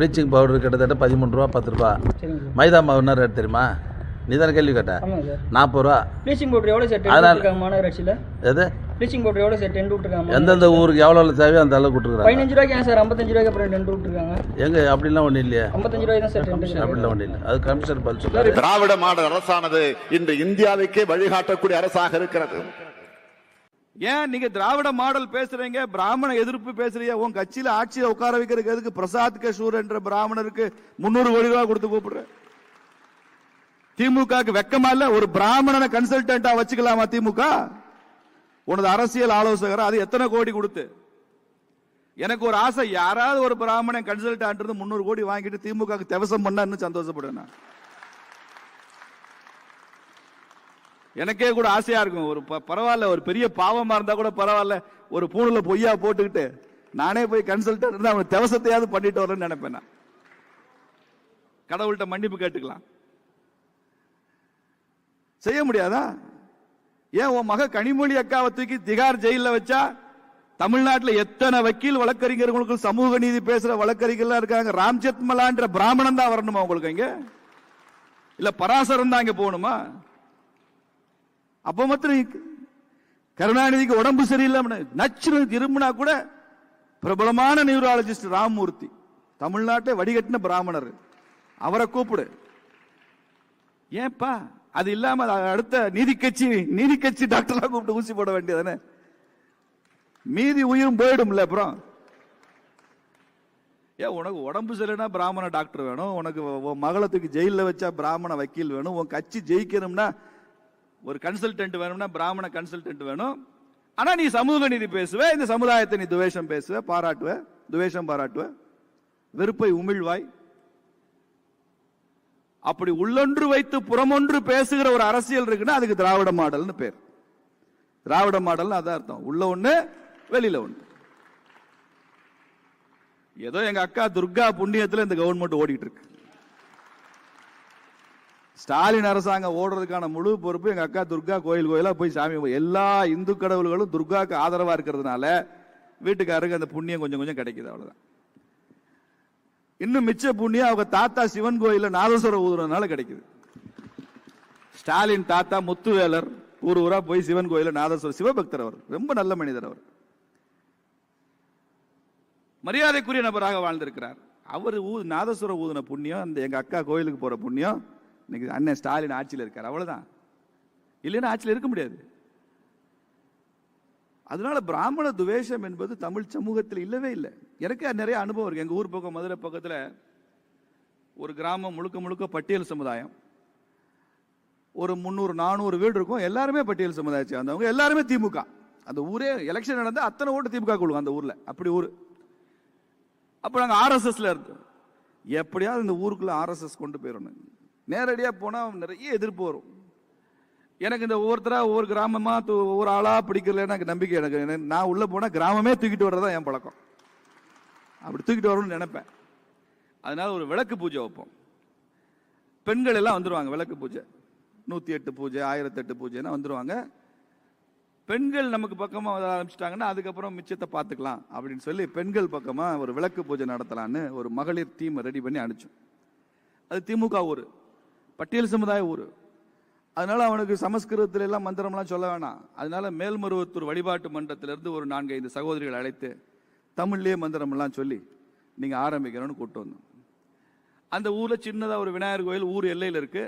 Bleaching powder கிட்டத்தட்ட பதிமூணு ரூபா பத்து ரூபா. மைதா மாவு என்ன ரேட் தெரியுமா? நீ தானே கேள்வி கேட்ட. நாற்பது ரூபா. ப்ளீச்சிங் பவுடர் எவ்வளோ சார்? டென் அதனால- விட்டுருக்காங்க மாநகராட்சியில் எது? ப்ளீச்சிங் பவுடர் எவ்வளோ சார்? டென் விட்டுருக்காங்க எந்தெந்த ஊருக்கு எவ்வளோ தேவையோ அந்த அளவுக்கு விட்டுருக்குறாங்க. பதினஞ்சு ரூபாய்க்கு ஏன் சார்? ஐம்பத்தஞ்சு ரூபாய்க்கு அப்புறம் டென் விட்டுருக்காங்க. எங்க? அப்படிலாம் ஒன்றும் இல்லையா. ஐம்பத்தஞ்சு ரூபாய் தான் சார் அப்படிலாம் ஒன்றும் இல்லை. அது பதில் சொல்லுவாரு திராவிட மாடல் அரசானது இன்று இந்தியாவுக்கே வழிகாட்டக்கூடிய அரசாக இருக்கிறது. ஏன் நீங்க திராவிட மாடல் பேசுறீங்க? பிராமண எதிர்ப்பு பேசுறீங்க. உன் கட்சியில ஆட்சியில உட்கார வைக்கிறதுக்கு எதுக்கு பிரசாத் கிஷோர் என்ற பிராமணருக்கு முன்னூறு கோடி ரூபாய் கொடுத்து கூப்பிடுற? திமுக வெக்கமா இல்ல? ஒரு பிராமணனை கன்சல்டன்டா வச்சுக்கலாமா திமுக? உனது அரசியல் ஆலோசகர்? அது எத்தனை கோடி கொடுத்து? எனக்கு ஒரு ஆசை. யாராவது ஒரு பிராமணன் கன்சல்டன்ட் முன்னூறு கோடி வாங்கிட்டு திமுக திவசம் பண்ணா இன்னும் சந்தோஷப்படுவேன் நான். எனக்கே கூட ஆசையா இருக்கும். ஒரு ப- பரவாயில்ல ஒரு பெரிய பாவமா இருந்தா கூட பரவாயில்ல ஒரு பூணுல பொய்யா போட்டுக்கிட்டு நானே போய் கன்சல்டன்ட் இருந்தா அவன் தேவசத்தையாவது பண்ணிட்டு வரேன்னு நினைப்பேன் நான். கடவுள்கிட்ட மன்னிப்பு கேட்டுக்கலாம். செய்ய முடியாதா? ஏன் உன் மக கனிமொழி அக்காவை தூக்கி திகார் ஜெயில வச்சா? தமிழ்நாட்டில் எத்தனை வக்கீல் வழக்கறிஞர்களுக்கு சமூக நீதி பேசுற வழக்கறிஞர்கள்லாம் இருக்காங்க. ராம்ஜெத்மலான்ற பிராமணன் தான் வரணுமா உங்களுக்கு இங்க இல்ல பராசரம் தான் இங்க போகணுமா? அப்ப மாத்திரம் கருணாநிதிக்கு உடம்பு சரியில்லை நச்சு திரும்பினா கூட பிரபலமான நியூராலஜிஸ்ட் ராமமூர்த்தி தமிழ்நாட்டை வடிகட்டின பிராமணர். அவரை கூப்பிடு. ஏன்பா அது இல்லாம அடுத்த நீதி கட்சி நீதி கட்சி டாக்டரா கூப்பிட்டு ஊசி போட வேண்டியதானே? மீதி உயிரும் போயிடும்ல அப்புறம். ஏன் உனக்கு உடம்பு சரியில்லைனா பிராமண டாக்டர் வேணும். உனக்கு உன் மகளை தூக்கி ஜெயிலில் வச்சா பிராமண வக்கீல் வேணும். உன் கட்சி ஜெயிக்கணும்னா ஒரு கன்சல்டன்ட் வேணும்னா பிராமண கன்சல்டன்ட் வேணும். ஆனா நீ சமூக நீதி பேசுவ இந்த சமுதாயத்தை நீ துவேஷம் பேசுவ பாராட்டுவ துவேஷம் பாராட்டுவ. வெறுப்பை உமிழ்வாய். அப்படி உள்ளொன்று வைத்து புறமொன்று பேசுகிற ஒரு அரசியல் இருக்குன்னா அதுக்கு திராவிட மாடல்னு பேர். திராவிட மாடல்னு அதான் அர்த்தம். உள்ள ஒண்ணு வெளியில ஒண்ணு. ஏதோ எங்க அக்கா துர்கா புண்ணியத்துல இந்த கவர்மெண்ட் ஓடிட்டு இருக்கு. ஸ்டாலின் அரசாங்கம் ஓடுறதுக்கான முழு பொறுப்பு எங்க அக்கா துர்கா கோயில் கோயிலா போய் சாமி எல்லா இந்து கடவுள்களும் துர்காக்கு ஆதரவா இருக்கிறதுனால வீட்டுக்காரருக்கு அந்த புண்ணியம் கொஞ்சம் கொஞ்சம் கிடைக்குது அவ்வளவுதான். இன்னும் மிச்ச புண்ணியம் அவங்க தாத்தா சிவன் கோயிலில் நாதஸ்வரம் ஊதுறதுனால கிடைக்குது. ஸ்டாலின் தாத்தா முத்துவேலர் ஊர் ஊரா போய் சிவன் கோயிலில் நாதஸ்வரம் சிவபக்தர் அவர் ரொம்ப நல்ல மனிதர் அவர். மரியாதைக்குரிய நபராக வாழ்ந்திருக்கிறார். அவர் ஊ நாதஸ்வரம் ஊதின புண்ணியம் அந்த எங்க அக்கா கோயிலுக்கு போற புண்ணியம் இன்னைக்கு அண்ணன் ஸ்டாலின் ஆட்சியில் இருக்கார் அவ்வளோதான் இல்லைன்னா ஆட்சியில் இருக்க முடியாது. அதனால பிராமண துவேஷம் என்பது தமிழ் சமூகத்தில் இல்லவே இல்லை. எனக்கு நிறைய அனுபவம் இருக்கு. எங்கள் ஊர் பக்கம் மதுரை பக்கத்தில் ஒரு கிராமம் முழுக்க முழுக்க பட்டியல் சமுதாயம். ஒரு முந்நூறு நானூறு வீடு இருக்கும். எல்லாருமே பட்டியல் சமுதாயத்தை சேர்ந்தவங்க. எல்லாருமே திமுக. அந்த ஊரே எலெக்ஷன் நடந்தால் அத்தனை ஓட்டு திமுக கொடுக்கும் அந்த ஊரில். அப்படி ஊர். அப்போ நாங்கள் ஆர்எஸ்எஸ்ல இருந்தோம். எப்படியாவது இந்த ஊருக்குள்ள ஆர்எஸ்எஸ் கொண்டு போயிடணும். நேரடியாக போனால் நிறைய எதிர்ப்பு வரும். எனக்கு இந்த ஒவ்வொருத்தராக ஒவ்வொரு கிராமமாக ஒவ்வொரு ஆளாக பிடிக்கல எனக்கு நம்பிக்கை எனக்கு. நான் உள்ளே போனால் கிராமமே தூக்கிட்டு வர்றதான் என் பழக்கம். அப்படி தூக்கிட்டு வரணும்னு நினைப்பேன். அதனால் ஒரு விளக்கு பூஜை வைப்போம். பெண்கள் எல்லாம் வந்துடுவாங்க விளக்கு பூஜை. நூற்றி எட்டு பூஜை ஆயிரத்தெட்டு பூஜைன்னா வந்துடுவாங்க பெண்கள் நமக்கு பக்கமாக வர ஆரம்பிச்சிட்டாங்கன்னா அதுக்கப்புறம் மிச்சத்தை பார்த்துக்கலாம் அப்படின்னு சொல்லி பெண்கள் பக்கமாக ஒரு விளக்கு பூஜை நடத்தலான்னு ஒரு மகளிர் டீம் ரெடி பண்ணி அனுப்பிச்சோம். அது திமுக ஊர். பட்டியல் சமுதாய ஊர். அதனால அவனுக்கு சமஸ்கிருதத்துல எல்லாம் மந்திரம்லாம் சொல்ல வேணாம். அதனால மேல்மருவத்தூர் வழிபாட்டு மன்றத்திலிருந்து ஒரு நான்கு ஐந்து சகோதரிகள் அழைத்து தமிழ்லேயே மந்திரம்லாம் சொல்லி நீங்கள் ஆரம்பிக்கணும்னு கூப்பிட்டு வந்தோம். அந்த ஊரில் சின்னதாக ஒரு விநாயகர் கோயில் ஊர் எல்லையில் இருக்கு.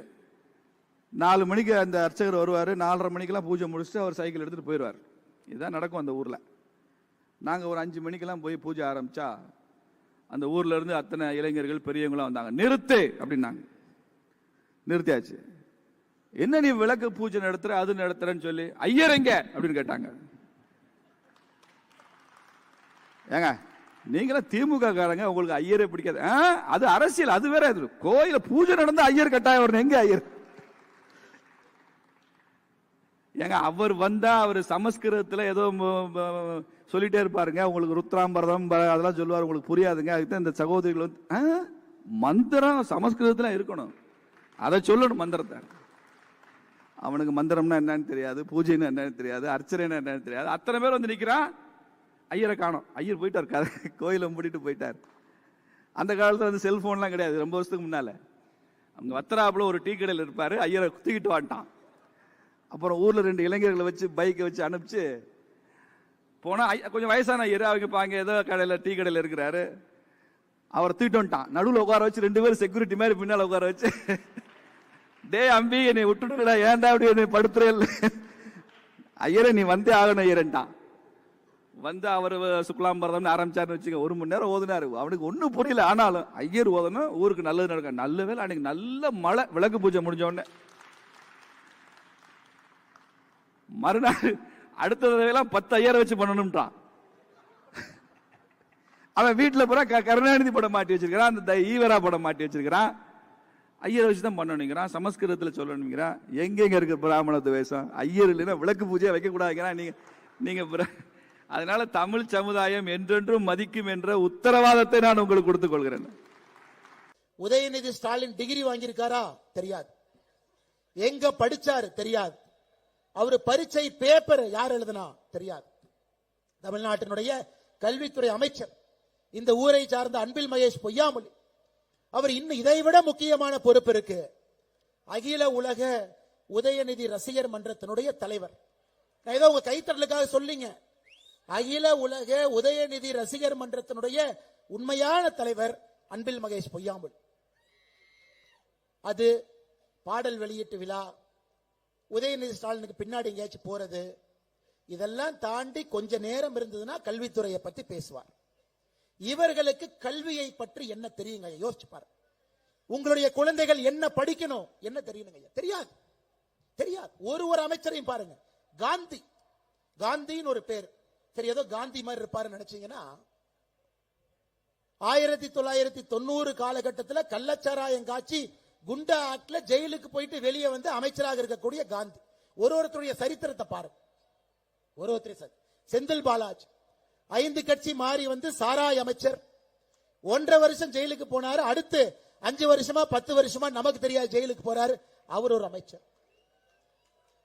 நாலு மணிக்கு அந்த அர்ச்சகர் வருவார். நாலரை மணிக்கெல்லாம் பூஜை முடிச்சுட்டு அவர் சைக்கிள் எடுத்துட்டு போயிடுவார். இதுதான் நடக்கும் அந்த ஊரில். நாங்கள் ஒரு அஞ்சு மணிக்கெல்லாம் போய் பூஜை ஆரம்பித்தா அந்த ஊர்லேருந்து அத்தனை இளைஞர்கள் பெரியவங்களாம் வந்தாங்க. நிறுத்து! அப்படின்னாங்க. நிறுத்தியாச்சு. என்ன நீ விளக்கு பூஜை நடத்துற அது நடத்துறன்னு சொல்லி ஐயர் எங்க அப்படின்னு கேட்டாங்க. ஏங்க நீங்களும் திமுக காரங்க உங்களுக்கு ஐயரே பிடிக்காது. ஆ, அது அரசியல் அது வேற இது. கோயில பூஜை நடந்தா ஐயர் கட்டாயம் வரணும். எங்க ஐயர்? ஏங்க அவர் வந்தா அவர் சமஸ்கிருதத்துல ஏதோ சொல்லிட்டே இருப்பாருங்க. உங்களுக்கு ருத்ராம்பரதம் அதெல்லாம் சொல்லுவார். உங்களுக்கு புரியாதுங்க. அதுக்கு தான் இந்த சகோதரிகள் வந்து ஆ, மந்திரம் சமஸ்கிருதத்துல இருக்கணும். அதை சொல்லணும் மந்திரத்தை. அவனுக்கு மந்திரம்னா என்னன்னு தெரியாது பூஜைன்னா என்னன்னு தெரியாது அர்ச்சனைனா என்னன்னு தெரியாது. அத்தனை பேர் வந்து நிற்கிறான் ஐயரை காணும். ஐயர் போயிட்டார் கதை கோயிலை மூடிட்டு போயிட்டார். அந்த காலத்தில் வந்து செல்ஃபோன்லாம் கிடையாது ரொம்ப வருஷத்துக்கு முன்னால். அவங்க வத்தராப்புல ஒரு டீ கடையில் இருப்பார் ஐயரை தூக்கிட்டு வந்துட்டான். அப்புறம் ஊரில் ரெண்டு இளைஞர்களை வச்சு பைக்கை வச்சு அனுப்பிச்சு போனால் கொஞ்சம் வயசான ஐயர் அவங்க பாங்க ஏதோ கடையில் டீ கடையில் இருக்கிறாரு. அவரை தூக்கிட்டு வந்துட்டான். நடுவில் உட்கார வச்சு ரெண்டு பேரும் செக்யூரிட்டி மாதிரி பின்னால் உட்கார வச்சு டே அம்பி என்னை விட்டுட்டுடா. ஏன்டா அப்படி என்னை படுத்துறே இல்லை ஐயரே நீ வந்தே ஆகணும் ஐயரன்ட்டான் வந்து அவர் சுக்லாம்பரதம்னு ஆரம்பிச்சாருன்னு வச்சுக்க ஒரு மணி நேரம் ஓதுனாரு. அவனுக்கு ஒன்றும் புரியல. ஆனாலும் ஐயர் ஓதணும் ஊருக்கு நல்லது நடக்கும் நல்ல வேலை அன்னைக்கு நல்ல மழை விளக்கு பூஜை முடிஞ்ச உடனே. மறுநாள் அடுத்த தடவைலாம் பத்து ஐயரை வச்சு பண்ணணும்ன்றான். அவன் வீட்டில் பூரா க- கருணாநிதி படம் மாட்டி வச்சிருக்கிறான். அந்த ஈவரா படம் மாட்டி வச்சிருக்கிறான். ஐயரை வச்சு தான் பண்ணணுங்கிறான் சமஸ்கிருதத்தில் சொல்லணுங்கிறான் எங்கெங்க இருக்குது பிராமண துவேஷம்? ஐயர் இல்லைன்னா விளக்கு பூஜையை வைக்கக்கூடாதுங்கிறான். நீங்கள் நீங்கள் அதனால் பிர- தமிழ் சமுதாயம் என்றென்றும் மதிக்கும் என்ற உத்தரவாதத்தை நான் உங்களுக்கு கொடுத்துக் கொள்கிறேன். உதயநிதி ஸ்டாலின் டிகிரி வாங்கியிருக்காரா? தெரியாது. எங்க படிச்சாரு? தெரியாது. அவர் பரீட்சை பேப்பர் யார் எழுதுனா? தெரியாது. தமிழ்நாட்டினுடைய கல்வித்துறை அமைச்சர். இந்த ஊரை சார்ந்த அன்பில் மகேஷ் பொய்யாமொழி. அவர் இன்னும் இதைவிட முக்கியமான பொறுப்பு இருக்கு. அகில உலக உதயநிதி ரசிகர் மன்றத்தினுடைய தலைவர். நான் ஏதோ உங்க கைத்தறலுக்காக சொல்லிங்க. அகில உலக உதயநிதி ரசிகர் மன்றத்தினுடைய உண்மையான தலைவர் அன்பில் மகேஷ் பொய்யாமல் அது பாடல் வெளியீட்டு விழா. உதயநிதி ஸ்டாலினுக்கு பின்னாடி எங்கேயாச்சும் போறது. இதெல்லாம் தாண்டி கொஞ்ச நேரம் இருந்ததுன்னா கல்வித்துறையை பத்தி பேசுவார். இவர்களுக்கு கல்வியை பற்றி என்ன தெரியுங்க யோசிச்சு பாரு. உங்களுடைய குழந்தைகள் என்ன படிக்கணும்? என்ன தெரியணுங்க தெரியாது. தெரியாது. ஒரு ஒரு அமைச்சரையும் பாருங்க. காந்தி. காந்தின்னு ஒரு பேர். சரி ஏதோ காந்தி மாதிரி இருப்பாருன்னு நினைச்சீங்கன்னா ஆயிரத்தி தொள்ளாயிரத்தி தொண்ணூறு காலகட்டத்தில் கள்ளச்சாராயம் காட்சி குண்டா ஆட்டில் ஜெயிலுக்கு போயிட்டு வெளியே வந்து அமைச்சராக இருக்கக்கூடிய காந்தி. ஒரு ஒருத்தருடைய சரித்திரத்தை பாருங்க. ஒரு ஒருத்தர் சரி செந்தில் பாலாஜி. ஐந்து கட்சி மாறி வந்து சாராய் அமைச்சர். ஒன்றரை வருஷம் ஜெயிலுக்கு போனாரு. அடுத்து அஞ்சு வருஷமா பத்து வருஷமா நமக்கு தெரியாது ஜெயிலுக்கு போறாரு. அவர் ஒரு அமைச்சர்.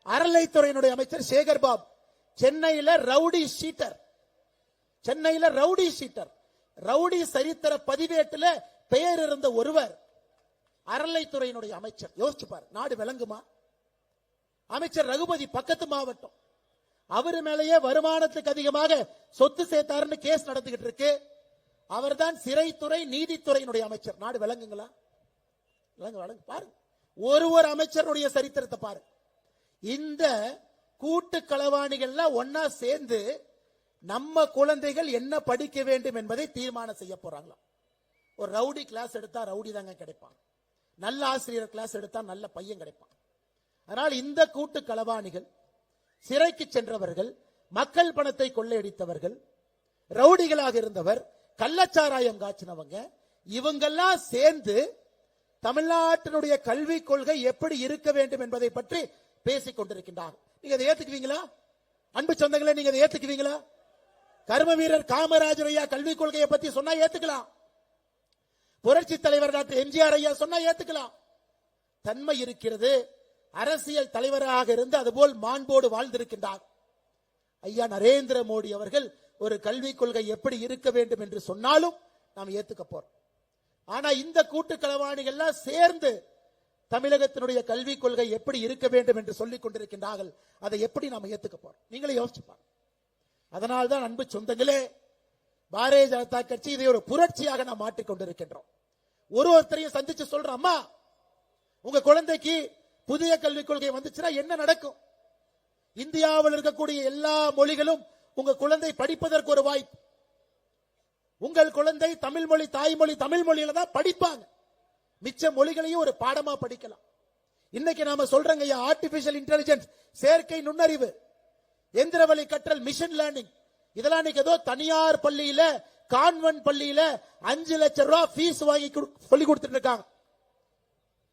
அறநிலைத்துறையினுடைய அமைச்சர் சேகர் பாபு சென்னையில ரவுடி ஷீட்டர் சென்னையில ரவுடி ஷீட்டர் ரவுடி சரித்திர பதிவேட்டுல பெயர் இருந்த ஒருவர். அறநிலைத்துறையினுடைய அமைச்சர். யோசிச்சுப்பார் நாடு விளங்குமா? அமைச்சர் ரகுபதி பக்கத்து மாவட்டம். அவரு மேலேயே வருமானத்துக்கு அதிகமாக சொத்து சேர்த்தாருன்னு கேஸ் நடந்துகிட்டு இருக்கு. அவர்தான் சிறைத்துறை நீதித்துறையினுடைய அமைச்சர். நாடு விளங்குங்களா? விளங்கு விளங்கு. பாருங்க. ஒரு ஒரு அமைச்சருடைய சரித்திரத்தை பாருங்க இந்த கூட்டு களவாணிகள்லாம் ஒன்னா சேர்ந்து நம்ம குழந்தைகள் என்ன படிக்க வேண்டும் என்பதை தீர்மானம் செய்ய போறாங்களாம் ஒரு ரவுடி கிளாஸ் எடுத்தா ரவுடி தாங்க கிடைப்பான். நல்ல ஆசிரியர் கிளாஸ் எடுத்தா நல்ல பையன் கிடைப்பான். அதனால் இந்த கூட்டு களவாணிகள் சிறைக்கு சென்றவர்கள் மக்கள் பணத்தை கொள்ளையடித்தவர்கள் ரவுடிகளாக இருந்தவர் கள்ளச்சாராயம் காய்ச்சினவங்க இவங்கெல்லாம் சேர்ந்து தமிழ்நாட்டினுடைய கல்விக் கொள்கை எப்படி இருக்க வேண்டும் என்பதை பற்றி பேசிக் கொண்டிருக்கின்றார்கள் நீங்க அதை ஏத்துக்குவீங்களா? அன்பு சொந்தங்களே நீங்க அதை ஏத்துக்குவீங்களா? கர்ம வீரர் காமராஜர் ஐயா கல்விக் கொள்கையை பத்தி சொன்னா ஏத்துக்கலாம். புரட்சி தலைவர் டாக்டர் எம்ஜிஆர் ஐயா சொன்னா ஏத்துக்கலாம். தன்மை இருக்கிறது. அரசியல் தலைவராக இருந்து அதுபோல் மாண்போடு வாழ்ந்திருக்கின்றார். ஐயா நரேந்திர மோடி அவர்கள் ஒரு கல்விக் கொள்கை எப்படி இருக்க வேண்டும் என்று சொன்னாலும் நாம் ஏத்துக்க போறோம். ஆனா இந்த கூட்டு களவாணிகள்லாம் சேர்ந்து தமிழகத்தினுடைய கல்விக் கொள்கை எப்படி இருக்க வேண்டும் என்று சொல்லிக் கொண்டிருக்கின்றார்கள். அதை எப்படி நாம் ஏத்துக்க போறோம்? நீங்களே யோசிச்சு பாருங்க. அதனால்தான் அன்பு சொந்தங்களே பாரதிய ஜனதா கட்சி இதை ஒரு புரட்சியாக நாம் மாற்றிக்கொண்டிருக்கின்றோம் ஒரு ஒருத்தரையும் சந்திச்சு சொல்றோம் அம்மா உங்க குழந்தைக்கு புதிய கல்விக் கொள்கை வந்துச்சுன்னா என்ன நடக்கும்? இந்தியாவில் இருக்கக்கூடிய எல்லா மொழிகளும் உங்க குழந்தை படிப்பதற்கு ஒரு வாய்ப்பு. உங்கள் குழந்தை தமிழ் மொழி தாய்மொழி தமிழ் மொழியில தான் படிப்பாங்க. மிச்ச மொழிகளையும் ஒரு பாடமா படிக்கலாம். இன்னைக்கு நாம சொல்றங்க ஐயா ஆர்டிபிஷியல் இன்டெலிஜென்ஸ் செயற்கை நுண்ணறிவு எந்திரவழி கற்றல் மிஷின் லேர்னிங் இதெல்லாம் இன்னைக்கு ஏதோ தனியார் பள்ளியில கான்வென்ட் பள்ளியில அஞ்சு லட்சம் ரூபாய் ஃபீஸ் வாங்கி கொடு- சொல்லி கொடுத்துட்டு இருக்காங்க.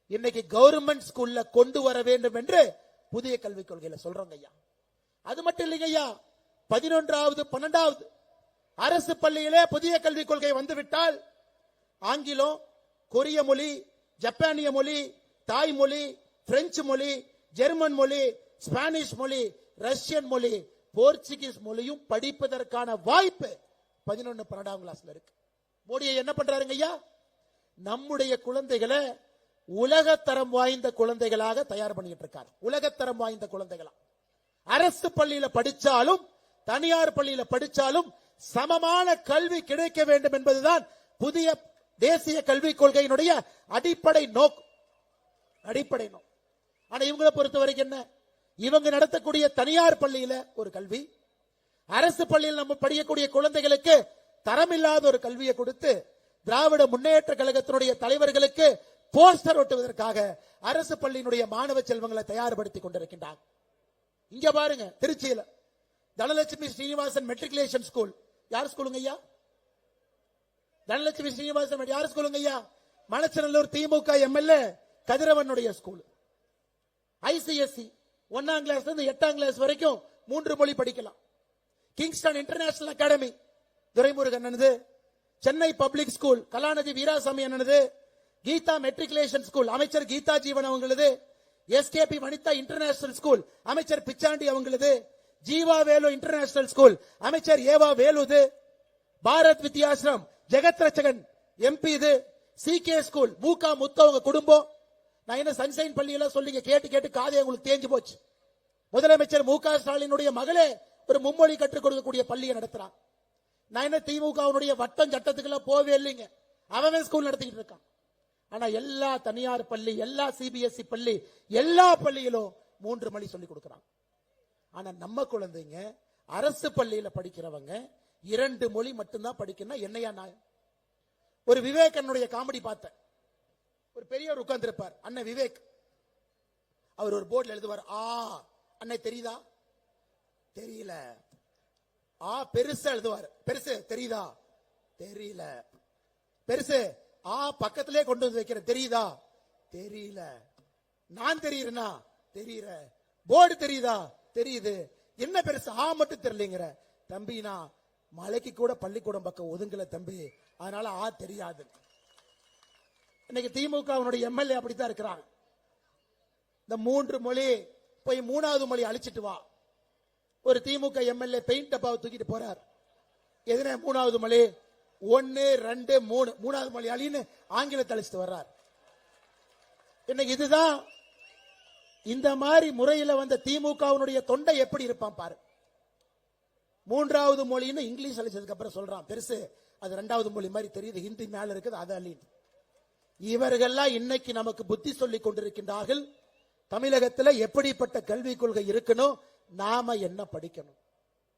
இன்னைக்கு கவர்மெண்ட் ஸ்கூல்ல கொண்டு வர வேண்டும் என்று புதிய கல்விக் கொள்கையில சொல்றோங்க ஐயா. அது மட்டும் இல்லைங்க ஐயா. பதினொன்றாவது பன்னெண்டாவது. அரசு பள்ளியிலே புதிய கல்விக் கொள்கை வந்துவிட்டால் ஆங்கிலம் கொரிய மொழி ஜப்பானிய மொழி தாய்மொழி பிரெஞ்சு மொழி ஜெர்மன் மொழி ஸ்பானிஷ் மொழி ரஷ்யன் மொழி போர்ச்சுகீஸ் மொழியும் படிப்பதற்கான வாய்ப்பு பதினொன்னு பன்னெண்டாம் கிளாஸ்ல இருக்கு. மோடியை என்ன பண்றாருங்க ஐயா? நம்முடைய குழந்தைகளை உலகத்தரம் வாய்ந்த குழந்தைகளாக தயார் பண்ணிட்டு இருக்காரு உலகத்தரம் வாய்ந்த குழந்தைகளா. அரசு பள்ளியில படிச்சாலும் தனியார் பள்ளியில படிச்சாலும் சமமான கல்வி கிடைக்க வேண்டும் என்பதுதான் புதிய தேசிய கல்விக் கொள்கையினுடைய அடிப்படை நோக்கு அடிப்படை நோக்கு ஆனா இவங்களை பொறுத்த வரைக்கும் என்ன? இவங்க நடத்தக்கூடிய தனியார் பள்ளியில ஒரு கல்வி அரசு பள்ளியில் நம்ம படிக்கக்கூடிய குழந்தைகளுக்கு தரமில்லாத ஒரு கல்வியை கொடுத்து திராவிட முன்னேற்ற கழகத்தினுடைய தலைவர்களுக்கு போஸ்டர் ஒட்டுவதற்காக அரசு பள்ளியினுடைய மாணவ செல்வங்களை தயார்படுத்தி கொண்டிருக்கின்றார். இங்க பாருங்க திருச்சியில. தனலட்சுமி ஸ்ரீனிவாசன் மெட்ரிகுலேஷன் ஸ்கூல் யார் ஸ்கூலுங்க ஐயா? தனலட்சுமி ஸ்ரீனிவாசன் யார் ஸ்கூலுங்க ஐயா? மணச்சநல்லூர் திமுக எம்எல்ஏ கதிரவனுடைய ஸ்கூல் ஐசிஎஸ்சி ஒன்னாம் கிளாஸ்ல இருந்து எட்டாம் கிளாஸ் வரைக்கும் மூன்று மொழி படிக்கலாம். கிங்ஸ்டன் இன்டர்நேஷனல் அகாடமி துரைமுருகன் அண்ணனது சென்னை பப்ளிக் ஸ்கூல் கலாநிதி வீராசாமி என்னது? கீதா மெட்ரிகுலேஷன் ஸ்கூல் அமைச்சர் கீதா ஜீவன் அவங்களது எஸ்கேபி வனிதா இன்டர்நேஷனல் ஸ்கூல் அமைச்சர் பிச்சாண்டி அவங்களது ஜீவா வேலு இன்டர்நேஷனல் ஸ்கூல் அமைச்சர் ஏவா வேலுது பாரத் வித்யாசிரம் ஜெகத் ரச்சகன் எம்பி இது சி கே ஸ்கூல் மூகா முத்தவங்க குடும்பம். நான் என்ன சன்சைன் பள்ளியெல்லாம் சொல்லிங்க கேட்டு கேட்டு காதை உங்களுக்கு தேஞ்சு போச்சு. முதலமைச்சர் மு க ஸ்டாலினுடைய மகளே ஒரு மும்மொழி கற்றுக் கொடுக்கக்கூடிய பள்ளியை நடத்துறான். நான் என்ன திமுகவுடைய வட்டம் சட்டத்துக்கெல்லாம் போவே இல்லைங்க. அவன் ஸ்கூல் நடத்திக்கிட்டு இருக்கான். ஆனா எல்லா தனியார் பள்ளி எல்லா சிபிஎஸ்இ பள்ளி எல்லா பள்ளியிலும் மூன்று மொழி சொல்லி கொடுக்கறான் ஆனா நம்ம குழந்தைங்க அரசு பள்ளியில படிக்கிறவங்க இரண்டு மொழி மட்டும்தான் படிக்கணும் என்னையா நான் ஒரு விவேகனுடைய காமெடி பார்த்தேன். ஒரு பெரியவர் உட்கார்ந்துருப்பார் அண்ணன் விவேக். அவர் ஒரு போர்டில் எழுதுவார் ஆ. அன்னை தெரியுதா? தெரியல. ஆ பெருசா எழுதுவார். பெருசு தெரியுதா? தெரியல. பெருசு ஆ பக்கத்திலே கொண்டு வந்து வைக்கிறேன். தெரியுதா? தெரியல. நான் தெரியுறேனா? தெரியற. போர்டு தெரியுதா? தெரியுது. என்ன பெருசு? ஆ மட்டும் தெரியலங்கிற. தம்பி நான் மலைக்கு கூட பள்ளிக்கூடம் பக்கம் ஒதுங்கல தம்பி. அதனால ஆ தெரியாது. இன்னைக்கு திமுக அவனுடைய எம்எல்ஏ அப்படித்தான் இருக்கிறான். இந்த மூன்று மொழி போய் மூணாவது மொழி அழிச்சிட்டு வா. ஒரு திமுக எம்எல்ஏ பெயிண்ட் டப்பாவை தூக்கிட்டு போறார். எதுனா மூணாவது மொழி? ஒன்னு ரெண்டு மூணு. மூணாவது மலையாளின்னு ஆங்கிலத்தை அழிச்சிட்டு வர்றார். இன்னைக்கு இதுதான் இந்த மாதிரி முறையில வந்த திமுகவினுடைய தொண்டை எப்படி இருப்பான் பாரு. மூன்றாவது மொழின்னு இங்கிலீஷ் அழிச்சதுக்கு அப்புறம் சொல்றான். பெருசு அது ரெண்டாவது மொழி மாதிரி தெரியுது. ஹிந்தி மேல இருக்குது அது அழின்னு இவர்கள்லாம் இன்னைக்கு நமக்கு புத்தி சொல்லி கொண்டிருக்கின்றார்கள். தமிழகத்துல எப்படிப்பட்ட கல்விக் கொள்கை இருக்கணும்? நாம என்ன படிக்கணும்?